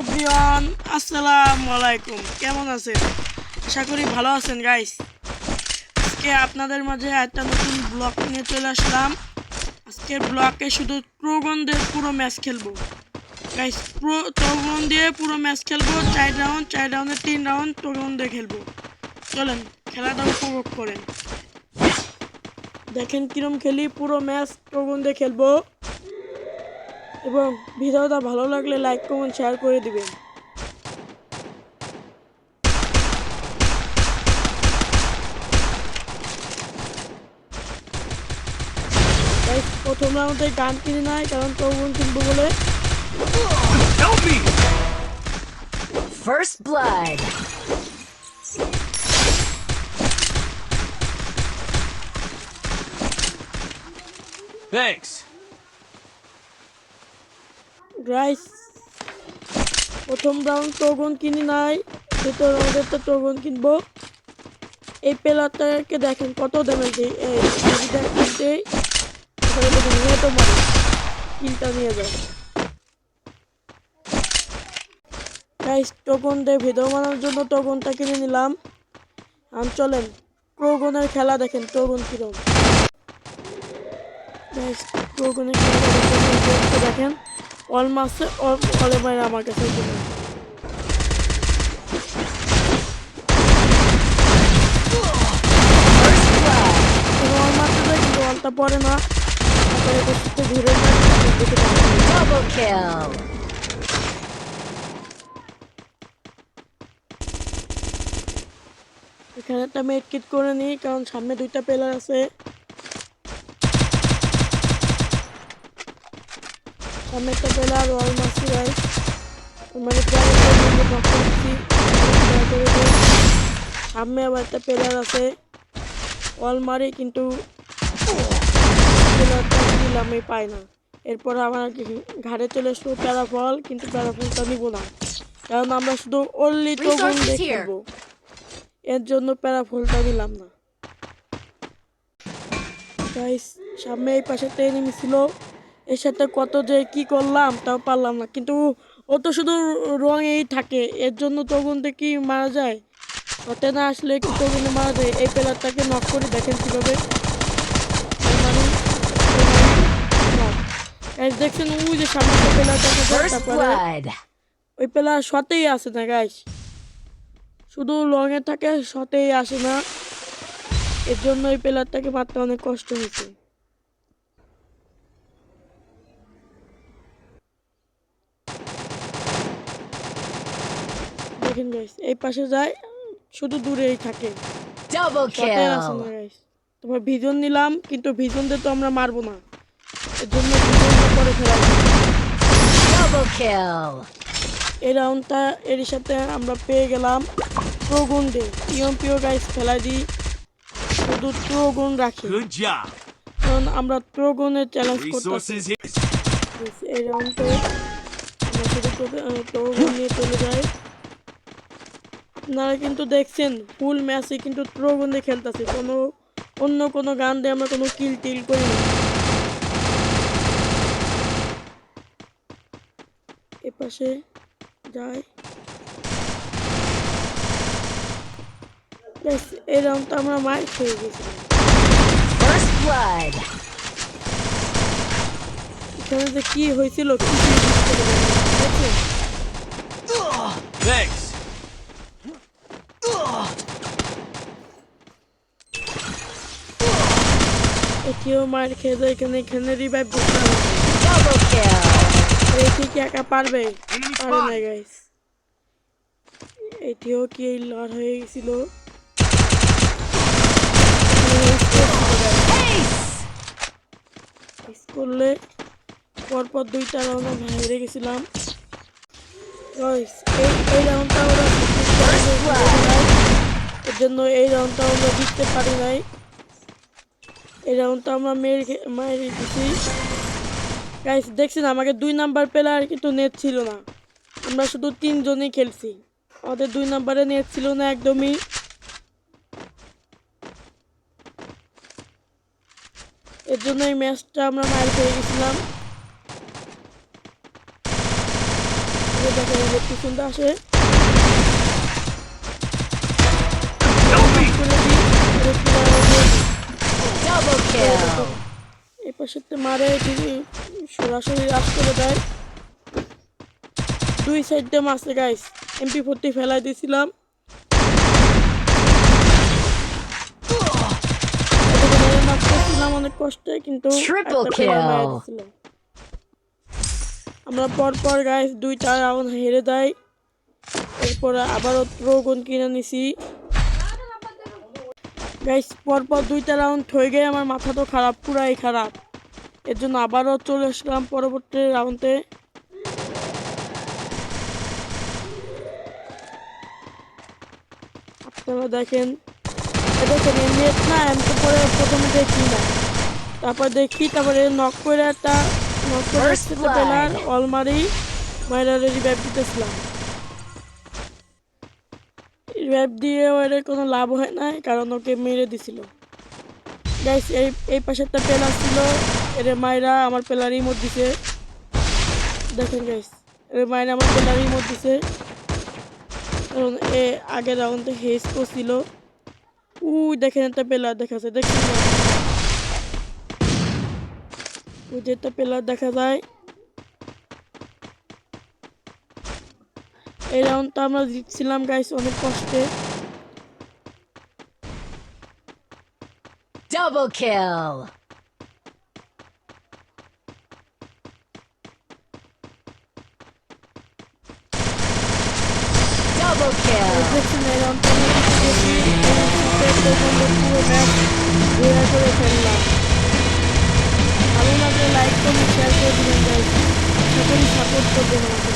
Everyone, আসসালামু আলাইকুম। কেমন আছেন? আশা করি ভালো আছেন গাইস আজকে আপনাদের মাঝে একটা নতুন ব্লগ নিয়ে চলে আসলাম। আজকের ব্লগে শুধু প্রগন্ধের পুরো ম্যাচ খেলব। গাইস পুরো তরগন দিয়ে পুরো ম্যাচ খেলব, চার রাউন্ড চার রাউন্ডে তিন রাউন্ড তরগন দিয়ে খেলব। চলেন, খেলাটা উপভোগ করেন। দেখেন কিরম খেলি, পুরো ম্যাচ তরগন দিয়ে খেলব। এবং ভিডিওটা ভালো লাগলে লাইক কমেন্ট শেয়ার করে দিবেন প্রথম রাউন্ডে গান কিনে নাই কারণ তরুণ কিনবো বলে Help me! First blood. Thanks. Guys প্রথম রাউন্ড তরুণ কিনি নাই, দ্বিতীয় রাউন্ডে তো তরুণ কিনবো। এই প্লেয়ারটাকে দেখেন কত ড্যামেজ দিই এই, যদি দেখুন হেঁটো মারি কিনটা নিয়ে যায় গাইস টোকন দিয়ে ভিডিও বানানোর জন্য টোকনটা কিনে নিলাম। আম চলেন প্রগনের খেলা দেখেন টোকন কিরম। গাইস প্রগনের খেলা দেখেন। Blood. অল মারতে যায় কিন্তু অলটা পড়ে না ঘুরে। Double kill. এখানে একটা মেড কিট করে নিই কারণ সামনে দুইটা প্লেয়ার আছে সামনে একটা প্লেয়ার ওয়াল মারছি ভাই মানে সামনে আবার একটা প্লেয়ার আছে ওয়াল মারি কিন্তু প্লেয়ারটা আমি পাই না এরপর আমার ঘাড়ে চলে আসলো প্যারাফল কিন্তু প্যারাফলটা নিব না। কারণ আমরা শুধু অনলি Resources দেখব। এর জন্য প্যারাফলটা নিলাম না। সামনে এই পাশে একটা এনিমি ছিল। এর সাথে কত যে কি করলাম তাও পারলাম না। কিন্তু ও তো শুধু রঙেই থাকে এর জন্য তখন কি মারা যায়? হতে না আসলে কি তখন মারা যায়। এই প্লেয়ারটাকে নক করে দেখেন কীভাবে। দেখছেন ওই যে সামনে প্লেয়ারটা ওই প্লেয়ার শতেই আসে না গাইস শুধু লংয়ে থাকে শতেই আসে না। এর জন্য ওই প্লেয়ারটাকে মারতে অনেক কষ্ট হয়েছে। দেখেন গাইস এই পাশে যায় শুধু দূরেই থাকে। Kill. গাইস তোমার ভিজন নিলাম কিন্তু ভিজন দিয়ে তো আমরা মারবো না। এর জন্য ভিজনটা পরে. এই রাউন্ডটা এর সাথে আমরা পেয়ে গেলাম প্রগুণ ডে ইয়ম্পিও গাইস খেলা দিই। শুধু প্রগুণ রাখি. কারণ আমরা প্রগুণের চ্যালেঞ্জ করতেছি। এই রাউন্ডে আমরা শুধু প্রগুণ নিয়ে চলে যাই। আপনারা কিন্তু দেখছেন ফুল ম্যাচে কিন্তু প্রগুণ খেলতেছে। কোনো অন্য কোনো গান দিয়ে আমরা কোনো কিল টিল করি না। এপাশে যাই ব্যাস, এই রাউন্ডটা আমরা মার খেয়ে blood. এখানে যে কি হয়েছিল কিছুই এটিও মার খেয়ে যায় এখানে এখানে রিভাইভ করতে হবে. এটি কি একা পারবে? Enemy পারে না গাইস এটিও কি এই লড় হয়ে গেছিল? করলে পরপর দুইটা রাউন্ড আমরা হেরে গেছিলাম। এই রাউন্ডটা আমরা. এর জন্য এই রাউন্ডটা আমরা জিততে পারি নাই। এই রাউন্ডটা আমরা মেরে মেরে দিছি গাইস দেখছেন, আমাকে দুই নাম্বার প্লেয়ার কিন্তু নেট ছিল না। আমরা শুধু তিনজনই খেলছি। আমাদের দুই নাম্বারে নেট ছিল না একদমই। এর জন্য এই ম্যাচটা আমরা মার পেয়ে গেছিলাম। যে দেখেন, এই পিছনটা আসে। পাশেতে মারে এদিকে সরাসরি রাশ করে দেয়। দুই সাইডে মাসে গাইস এমপি ফোরটি ফেলাই দিয়েছিলাম। অনেক কষ্টে কিন্তু। আমরা পর পর গাইস দুইটা রাউন্ড হেরে দেয়। এরপরে আবারও ত্রোগুন কিনে নিছি। গাইস পরপর দুইটা রাউন্ড হয়ে গিয়ে আমার মাথা তো খারাপ পুরাই খারাপ। এর জন্য আবারও চলে আসলাম পরবর্তী রাউন্ডে। আপনারা দেখেন এ দেখেন নেট না আমি তো পরে প্রথমে দেখি না তারপর দেখি তারপরে নক করে একটা নক করে. পেলার অলমারি রিভাইভ দিতেছিলাম। রিভাইভ দিয়ে ওর কোনো লাভ হয় না কারণ ওকে মেরে দিছিল। গাইস এই এই পাশে একটা পেলার ছিল। এর মায়েরা আমার পেলারই মত দিছে। দেখেন গাইস এর মায়েরা আমার পেলারই মত দিছে। কারণ এ আগের রাউন্ডে হেস করছিল। উই, দেখেন একটা পেলার দেখাচ্ছে দেখছেন না? ওই যে একটা পেলার দেখা যায়। এই রাউন্ডটা আমরা জিতছিলাম গাইস অনেক কষ্টে। Double kill. Double kill. দেখছেন এরকম পুরো ম্যাচ ঘোরা করে ফেললাম লাইক করুন শেয়ার করে দিবেন সকলেই সাপোর্ট করবেন আমাকে